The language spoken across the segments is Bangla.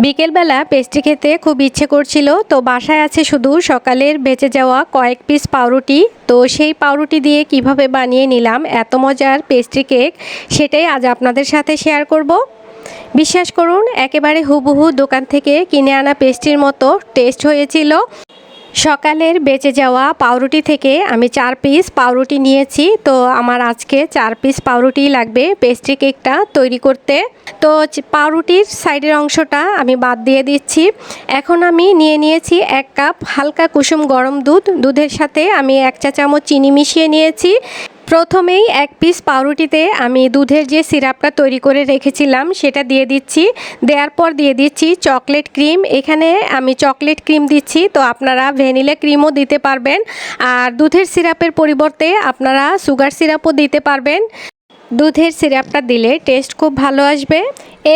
বিকেলবেলা পেস্ট্রি খেতে খুব ইচ্ছে করছিল, তো বাসায় আছে শুধু সকালের বেঁচে যাওয়া কয়েক পিস পাউরুটি। তো সেই পাউরুটি দিয়ে কীভাবে বানিয়ে নিলাম, এত মজার পেস্ট্রি কেক, সেটাই আজ আপনাদের সাথে শেয়ার করব। বিশ্বাস করুন, একেবারে হুবহু দোকান থেকে কিনে আনা পেস্ট্রির মতো টেস্ট হয়েছিল। সকালের বেঁচে যাওয়া পাউরুটি থেকে আমি চার পিস পাউরুটি নিয়েছি। তো আমার আজকে চার পিস পাউরুটি লাগবে পেস্ট্রি কেকটা তৈরি করতে। তো পাউরুটির সাইডের অংশটা আমি বাদ দিয়ে দিচ্ছি। এখন আমি নিয়ে নিয়েছি এক কাপ হালকা কুসুম গরম দুধ। দুধের সাথে আমি এক চা চামচ চিনি মিশিয়ে নিয়েছি। প্রথমেই এক পিস পাউরুটিতে আমি দুধের যে সিরাপটা তৈরি করে রেখেছিলাম, সেটা দিয়ে দিচ্ছি। দেওয়ার পর দিয়ে দিচ্ছি চকলেট ক্রিম এখানে আমি চকলেট ক্রিম দিচ্ছি, তো আপনারা ভ্যানিলা ক্রিমও দিতে পারবেন। আর দুধের সিরাপের পরিবর্তে আপনারা সুগার সিরাপও দিতে পারবেন। দুধের সিরাপটা দিলে টেস্ট খুব ভালো আসবে।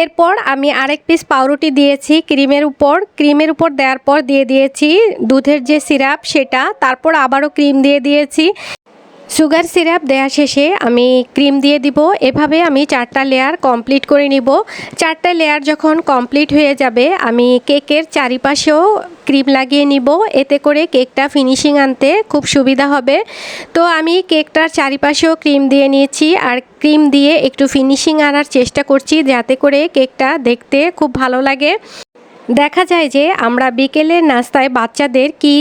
এরপর আমি আরেক পিস পাউরুটি দিয়েছি ক্রিমের উপর। ক্রিমের উপর দেওয়ার পর দিয়ে দিয়েছি দুধের যে সিরাপ সেটা। তারপর আবারও ক্রিম দিয়ে দিয়েছি। সুগার সিরাপ দেওয়া শেষে আমি ক্রিম দিয়ে দিব। এভাবে আমি চারটা লেয়ার কমপ্লিট করে নিব। চারটা লেয়ার যখন কমপ্লিট হয়ে যাবে, আমি কেকের চারিপাশেও ক্রিম লাগিয়ে নিব। এতে করে কেকটা ফিনিশিং আনতে খুব সুবিধা হবে। তো আমি কেকটার চারিপাশেও ক্রিম দিয়ে নিয়েছি আর ক্রিম দিয়ে একটু ফিনিশিং আনার চেষ্টা করছি যাতে করে কেকটা দেখতে খুব ভালো লাগে। দেখা যায় যে আমরা বিকেলের নাস্তায় বাচ্চাদের কি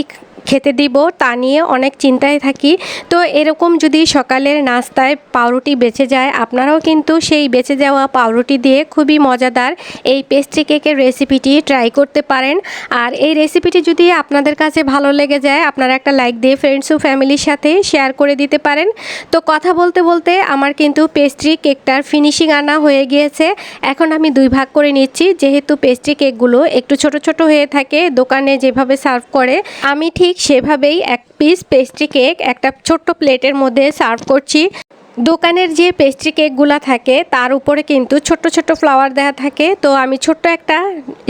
খেতে দিব, তা নিয়ে অনেক চিন্তায় থাকি। তো এরকম যদি সকালের নাস্তায় পাউরুটি বেঁচে যায়, আপনারাও কিন্তু সেই বেঁচে যাওয়া পাউরুটি দিয়ে খুবই মজাদার এই পেস্ট্রি কেকের রেসিপিটি ট্রাই করতে পারেন। আর এই রেসিপিটি যদি আপনাদের কাছে ভালো লেগে যায়, আপনারা একটা লাইক দিয়ে ফ্রেন্ডস ও ফ্যামিলির সাথে শেয়ার করে দিতে পারেন। তো কথা বলতে বলতে আমার কিন্তু পেস্ট্রি কেকটার ফিনিশিং আনা হয়ে গিয়েছে। এখন আমি দুই ভাগ করে নিচ্ছি, যেহেতু পেস্ট্রি কেকগুলো একটু ছোট ছোট হয়ে থাকে, দোকানে যেভাবে সার্ভ করে, আমি ঠিক সেভাবেই এক পিস পেস্ট্রি কেক একটা ছোট্ট প্লেটের মধ্যে সার্ভ করছি। দোকানের যে পেস্ট্রি কেকগুলো থাকে, তার উপরে কিন্তু ছোট্ট ছোট্ট ফ্লাওয়ার দেওয়া থাকে। তো আমি ছোট্ট একটা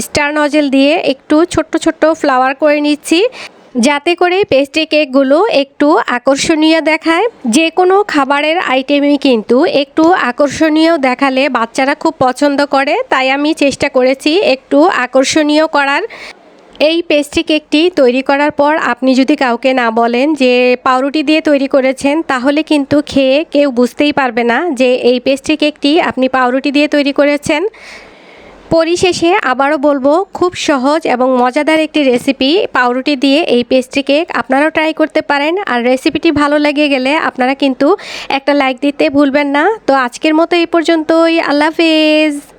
স্টার নজেল দিয়ে একটু ছোট্ট ছোট্ট ফ্লাওয়ার করে নিচ্ছি। যাতে করে পেস্ট্রি কেকগুলো একটু আকর্ষণীয় দেখায়। যে কোনো খাবারের আইটেমই কিন্তু একটু আকর্ষণীয় দেখালে বাচ্চারা খুব পছন্দ করে। তাই আমি চেষ্টা করেছি একটু আকর্ষণীয় করার। এই পেস্ট্রি কেকটি তৈরি করার পর আপনি যদি কাউকে না বলেন যে পাউরুটি দিয়ে তৈরি করেছেন, তাহলে কিন্তু খেয়ে কেউ বুঝতেই পারবে না যে এই পেস্ট্রি কেকটি আপনি পাউরুটি দিয়ে তৈরি করেছেন। পরিশেষে আবারও বলব, খুব সহজ এবং মজাদার একটি রেসিপি পাউরুটি দিয়ে এই পেস্ট্রি কেক আপনারাও ট্রাই করতে পারেন। আর রেসিপিটি ভালো লেগে গেলে আপনারা কিন্তু একটা লাইক দিতে ভুলবেন না। তো আজকের মতো এই পর্যন্তই। আল্লাহ হাফেজ।